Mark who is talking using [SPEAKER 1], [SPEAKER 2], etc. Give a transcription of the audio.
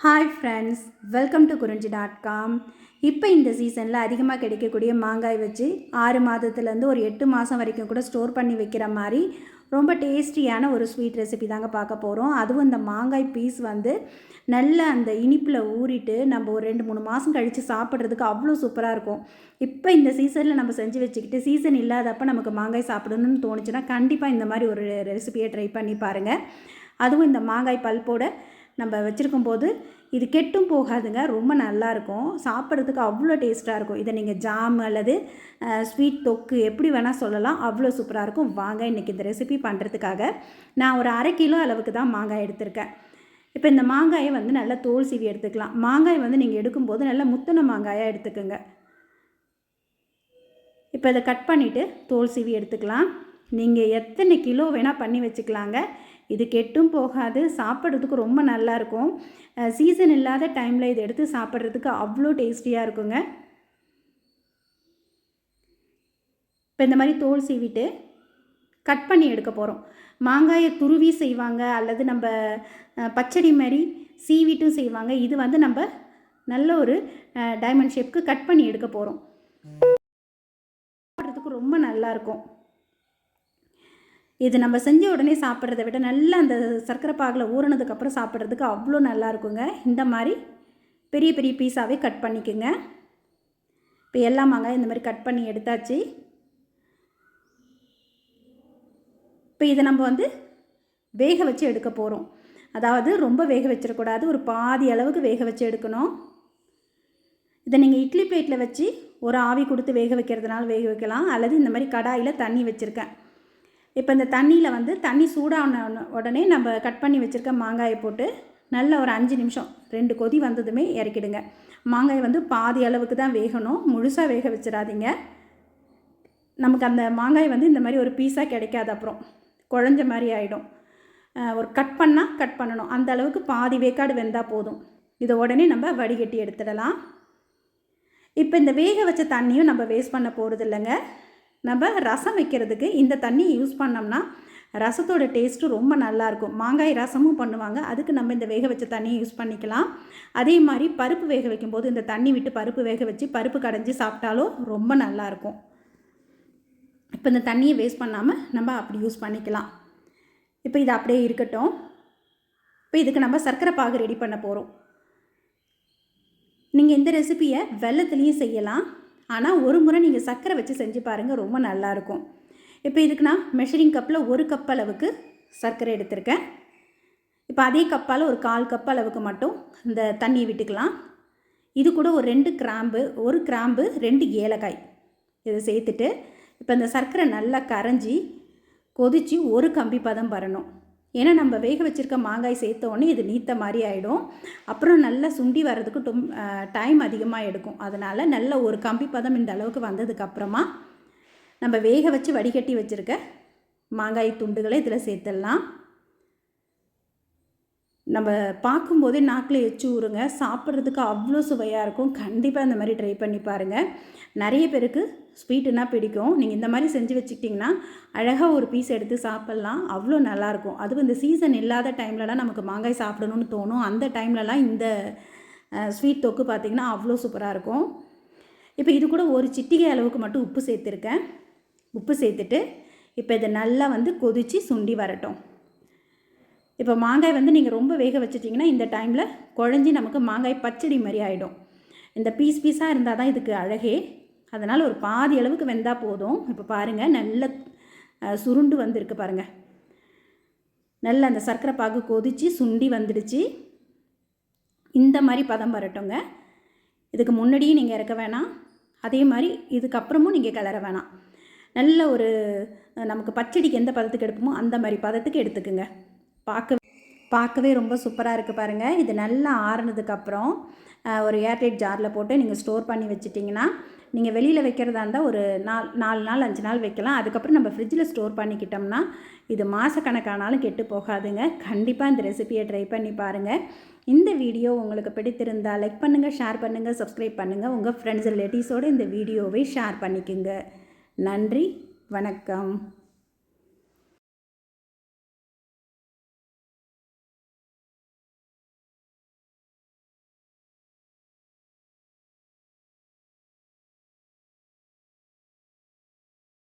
[SPEAKER 1] Hi friends welcome to Kurinji dot com இப்போ இந்த சீசனில் அதிகமாக கிடைக்கக்கூடிய மாங்காய் வச்சு ஆறு மாதத்துலேருந்து ஒரு எட்டு மாதம் வரைக்கும் கூட ஸ்டோர் பண்ணி வைக்கிற மாதிரி ரொம்ப டேஸ்டியான ஒரு ஸ்வீட் ரெசிபி தாங்க பார்க்க போகிறோம் அதுவும் இந்த மாங்காய் பீஸ் வந்து நல்ல அந்த இனிப்பில் ஊறிட்டு நம்ம ஒரு ரெண்டு மூணு மாதம் கழித்து சாப்பிட்றதுக்கு அவ்வளோ சூப்பராக இருக்கும். இப்போ இந்த சீசனில் நம்ம செஞ்சு வச்சுக்கிட்டு சீசன் இல்லாதப்போ நமக்கு மாங்காய் சாப்பிடணும்னு தோணுச்சுன்னா கண்டிப்பாக இந்த மாதிரி ஒரு ரெசிபியை ட்ரை பண்ணி பாருங்கள் அதுவும் இந்த மாங்காய் பல்போட நம்ம வச்சுருக்கும் போது இது கெட்டும் போகாதுங்க ரொம்ப நல்லாயிருக்கும் சாப்பிட்றதுக்கு அவ்வளோ டேஸ்ட்டாக இருக்கும். இதை நீங்கள் ஜாம் அல்லது ஸ்வீட் தொக்கு எப்படி வேணால் சொல்லலாம் அவ்வளோ சூப்பராக இருக்கும். வாங்க இன்றைக்கி இந்த ரெசிபி பண்ணுறதுக்காக நான் ஒரு அரை கிலோ அளவுக்கு தான் மாங்காய் எடுத்திருக்கேன். இப்போ இந்த மாங்காயை வந்து நல்லா தோல் சீவி எடுத்துக்கலாம். மாங்காய் வந்து நீங்கள் எடுக்கும்போது நல்லா முத்தின மாங்காயாக எடுத்துக்கோங்க. இப்போ இதை கட் பண்ணிவிட்டு தோல் சீவி எடுத்துக்கலாம். நீங்கள் எத்தனை கிலோ வேணால் பண்ணி வச்சுக்கலாங்க. இது கெட்டும் போகாது சாப்பிட்றதுக்கு ரொம்ப நல்லாயிருக்கும் சீசன் இல்லாத டைமில் இதை எடுத்து சாப்பிட்றதுக்கு அவ்வளோ டேஸ்டியாக இருக்குங்க. இப்போ இந்த மாதிரி தோல் சீவிட்டு கட் பண்ணி எடுக்க போகிறோம் மாங்காயை துருவி செய்வாங்க அல்லது நம்ம பச்சடி மாதிரி சீவிட்டும் செய்வாங்க. இது வந்து நம்ம நல்ல ஒரு டைமண்ட் ஷேப்க்கு கட் பண்ணி எடுக்க போகிறோம் சாப்பிட்றதுக்கு ரொம்ப நல்லாயிருக்கும் இது நம்ம செஞ்ச உடனே சாப்பிட்றத விட நல்லா அந்த சர்க்கரை பாகில் ஊறினதுக்கப்புறம் சாப்பிட்றதுக்கு அவ்வளோ நல்லா இருக்குங்க இந்த மாதிரி பெரிய பெரிய பீஸாகவே கட் பண்ணிக்கோங்க. இப்போ எல்லாம் மாங்காய் இந்த மாதிரி கட் பண்ணி எடுத்தாச்சு. இப்போ இதை நம்ம வந்து வேக வச்சு எடுக்க போகிறோம். அதாவது ரொம்ப வேக வச்சிடக்கூடாது ஒரு பாதி அளவுக்கு வேக வச்சு எடுக்கணும். இதை நீங்கள் இட்லி பிளேட்டில் வச்சு ஒரு ஆவி கொடுத்து வேக வைக்கிறதுனால வேக வைக்கலாம். அல்லது இந்த மாதிரி கடாயில் தண்ணி வச்சுருக்கேன். இப்போ இந்த தண்ணியில் வந்து தண்ணி சூடான உடனே நம்ம கட் பண்ணி வச்சுருக்க மாங்காயை போட்டு நல்ல ஒரு அஞ்சு நிமிஷம் ரெண்டு கொதி வந்ததுமே இறக்கிடுங்க. மாங்காய் வந்து பாதி அளவுக்கு தான் வேகணும். முழுசாக வேக வச்சிடாதீங்க. நமக்கு அந்த மாங்காய் வந்து இந்த மாதிரி ஒரு பீஸாக கிடைக்காது அப்புறம் குழஞ்ச மாதிரி ஆகிடும் ஒரு கட் பண்ணால் கட் பண்ணணும். அந்த அளவுக்கு பாதி வேக்காடு வெந்தால் போதும். இதை உடனே நம்ம வடிகட்டி எடுத்துடலாம். இப்போ இந்த வேக வச்ச தண்ணியும் நம்ம வேஸ்ட் பண்ண போகிறது இல்லைங்க நம்ம ரசம் வைக்கிறதுக்கு இந்த தண்ணியை யூஸ் பண்ணோம்னா ரசத்தோட டேஸ்ட்டு ரொம்ப நல்லாயிருக்கும். மாங்காய் ரசமும் பண்ணுவாங்க. அதுக்கு நம்ம இந்த வேக வச்ச தண்ணியை யூஸ் பண்ணிக்கலாம். அதே மாதிரி பருப்பு வேக வைக்கும்போது இந்த தண்ணி விட்டு பருப்பு வேக வச்சு பருப்பு கடைஞ்சி சாப்பிட்டாலும் ரொம்ப நல்லாயிருக்கும். இப்போ இந்த தண்ணியை வேஸ்ட் பண்ணாமல் நம்ம அப்படி யூஸ் பண்ணிக்கலாம். இப்போ இது அப்படியே இருக்கட்டும். இப்போ இதுக்கு நம்ம சர்க்கரை பாகு ரெடி பண்ண போகிறோம் நீங்கள் இந்த ரெசிப்பியை வெள்ளத்துலேயும் செய்யலாம். ஆனால் ஒரு முறை நீங்கள் சர்க்கரை வச்சு செஞ்சு பாருங்கள் ரொம்ப நல்லாயிருக்கும் இப்போ இதுக்கு நான் மெஷரிங் கப்பில் ஒரு கப் அளவுக்கு சர்க்கரை எடுத்திருக்கேன். இப்போ அதே கப்பால் ஒரு கால் கப் அளவுக்கு மட்டும் இந்த தண்ணியை விட்டுக்கலாம். இது கூட ஒரு ரெண்டு கிராம்பு ஒரு கிராம்பு ரெண்டு ஏலக்காய் இதை சேர்த்துட்டு இப்போ இந்த சர்க்கரை நல்லா கரைஞ்சி கொதித்து ஒரு கம்பி பதம் வரணும். ஏன்னா நம்ம வேக வச்சுருக்க மாங்காய் சேர்த்த உடனே இது நீத்த மாதிரி ஆகிடும் அப்புறம் நல்லா சுண்டி வர்றதுக்கு டொம் டைம் அதிகமாக எடுக்கும். அதனால் நல்ல ஒரு கம்பி பதம் இந்த அளவுக்கு வந்ததுக்கப்புறமா நம்ம வேக வச்சு வடிகட்டி வச்சுருக்க மாங்காய் துண்டுகளை இதில் சேர்த்துடலாம். நம்ம பார்க்கும்போதே நாக்கில் எச்சு ஊறுங்க. சாப்பிட்றதுக்கு அவ்வளோ சுவையாக இருக்கும். கண்டிப்பாக இந்த மாதிரி ட்ரை பண்ணி பாருங்கள் நிறைய பேருக்கு ஸ்வீட்டுனா பிடிக்கும். நீங்கள் இந்த மாதிரி செஞ்சு வச்சுக்கிட்டிங்கன்னா அழகாக ஒரு பீஸ் எடுத்து சாப்பிட்லாம். அவ்வளோ நல்லாயிருக்கும் அதுவும் இந்த சீசன் இல்லாத டைம்லலாம் நமக்கு மாங்காய் சாப்பிடணும்னு தோணும். அந்த டைம்லலாம் இந்த ஸ்வீட் தொக்கு பார்த்திங்கன்னா அவ்வளோ சூப்பராக இருக்கும். இப்போ இது கூட ஒரு சிட்டிகை அளவுக்கு மட்டும் உப்பு சேர்த்துருக்கேன். உப்பு சேர்த்துட்டு இப்போ இதை நல்லா வந்து கொதித்து சுண்டி வரட்டும். இப்போ மாங்காய் வந்து நீங்கள் ரொம்ப வேக வச்சிட்டிங்கன்னா இந்த டைமில் குழஞ்சி நமக்கு மாங்காய் பச்சடி மாதிரி ஆகிடும் இந்த பீஸ் பீஸாக இருந்தால் தான் இதுக்கு அழகே. அதனால் ஒரு பாதி அளவுக்கு வெந்தால் போதும். இப்போ பாருங்கள் நல்ல சுருண்டு வந்திருக்கு பாருங்கள் நல்ல அந்த சர்க்கரை பாகு கொதித்து சுண்டி வந்துடுச்சு. இந்த மாதிரி பதம் வரட்டுங்க. இதுக்கு முன்னாடியும் நீங்கள் இறக்க வேணாம். அதே மாதிரி இதுக்கப்புறமும் நீங்கள் கிளற வேணாம். நல்ல ஒரு நமக்கு பச்சடிக்கு எந்த பதத்துக்கு எடுப்போமோ அந்த மாதிரி பதத்துக்கு எடுத்துக்குங்க. பார்க்க பார்க்கவே ரொம்ப சூப்பராக இருக்குது பாருங்கள் இது நல்லா ஆறுனதுக்கப்புறம் ஒரு ஏர்டைட் ஜாரில் போட்டு நீங்கள் ஸ்டோர் பண்ணி வச்சுட்டிங்கன்னா நீங்கள் வெளியில் வைக்கிறதா இருந்தால் ஒரு நாலு நாலு நாள் அஞ்சு நாள் வைக்கலாம். அதுக்கப்புறம் நம்ம ஃப்ரிட்ஜில் ஸ்டோர் பண்ணிக்கிட்டோம்னா இது மாதக்கணக்கானாலும் கெட்டு போகாதுங்க. கண்டிப்பாக இந்த ரெசிபியை ட்ரை பண்ணி பாருங்கள் இந்த வீடியோ உங்களுக்கு பிடித்திருந்தால் லைக் பண்ணுங்கள் ஷேர் பண்ணுங்கள் சப்ஸ்கிரைப் பண்ணுங்கள் உங்கள் ஃப்ரெண்ட்ஸ் ரிலேட்டிவ்ஸோடு இந்த வீடியோவை ஷேர் பண்ணிக்கோங்க. நன்றி வணக்கம்.